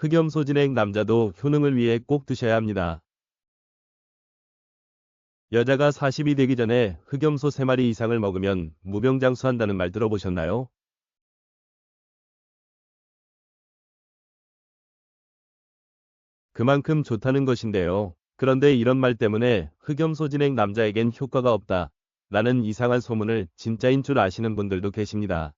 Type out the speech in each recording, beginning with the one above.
흑염소 진액 남자도 효능을 위해 꼭 드셔야 합니다. 여자가 40이 되기 전에 흑염소 3마리 이상을 먹으면 무병장수한다는 말 들어보셨나요? 그만큼 좋다는 것인데요. 그런데 이런 말 때문에 흑염소 진행 남자에겐 효과가 없다. 라는 이상한 소문을 진짜인 줄 아시는 분들도 계십니다.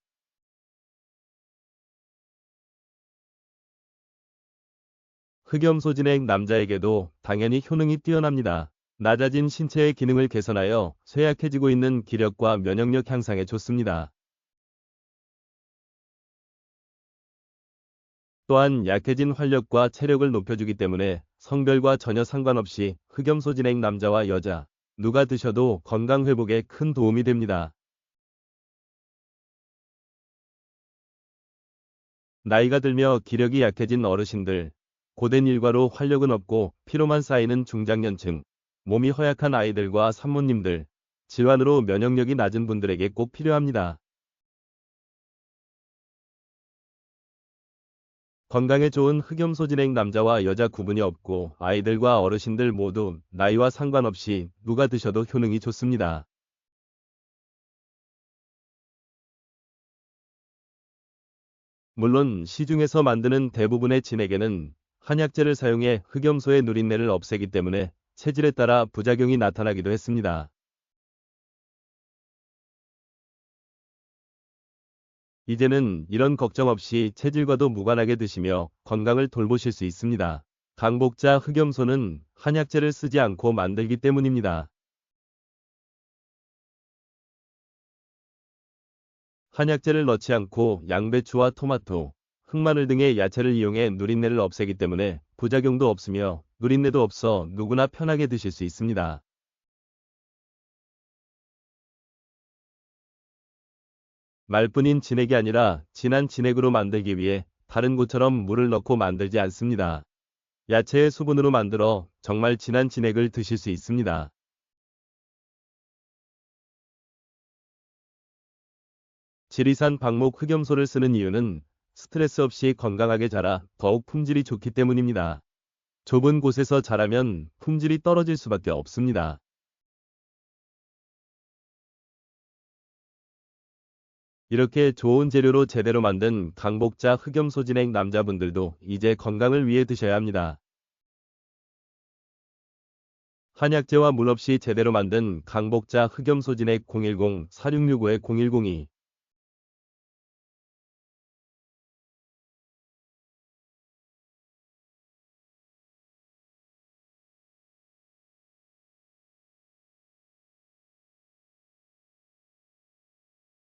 흑염소 진행 남자에게도 당연히 효능이 뛰어납니다. 낮아진 신체의 기능을 개선하여 쇠약해지고 있는 기력과 면역력 향상에 좋습니다. 또한 약해진 활력과 체력을 높여주기 때문에 성별과 전혀 상관없이 흑염소 진행 남자와 여자 누가 드셔도 건강 회복에 큰 도움이 됩니다. 나이가 들며 기력이 약해진 어르신들, 고된 일과로 활력은 없고 피로만 쌓이는 중장년층, 몸이 허약한 아이들과 산모님들, 질환으로 면역력이 낮은 분들에게 꼭 필요합니다. 건강에 좋은 흑염소 진행 남자와 여자 구분이 없고 아이들과 어르신들 모두 나이와 상관없이 누가 드셔도 효능이 좋습니다. 물론 시중에서 만드는 대부분의 진액에는 한약재를 사용해 흑염소의 누린내를 없애기 때문에 체질에 따라 부작용이 나타나기도 했습니다. 이제는 이런 걱정 없이 체질과도 무관하게 드시며 건강을 돌보실 수 있습니다. 강복자 흑염소는 한약재를 쓰지 않고 만들기 때문입니다. 한약재를 넣지 않고 양배추와 토마토, 흑마늘 등의 야채를 이용해 누린내를 없애기 때문에 부작용도 없으며 누린내도 없어 누구나 편하게 드실 수 있습니다. 말뿐인 진액이 아니라 진한 진액으로 만들기 위해 다른 곳처럼 물을 넣고 만들지 않습니다. 야채의 수분으로 만들어 정말 진한 진액을 드실 수 있습니다. 지리산 방목 흑염소를 쓰는 이유는 스트레스 없이 건강하게 자라 더욱 품질이 좋기 때문입니다. 좁은 곳에서 자라면 품질이 떨어질 수밖에 없습니다. 이렇게 좋은 재료로 제대로 만든 강복자 흑염소 진액 남자분들도 이제 건강을 위해 드셔야 합니다. 한약재와 물 없이 제대로 만든 강복자 흑염소 진액 010-4665-0102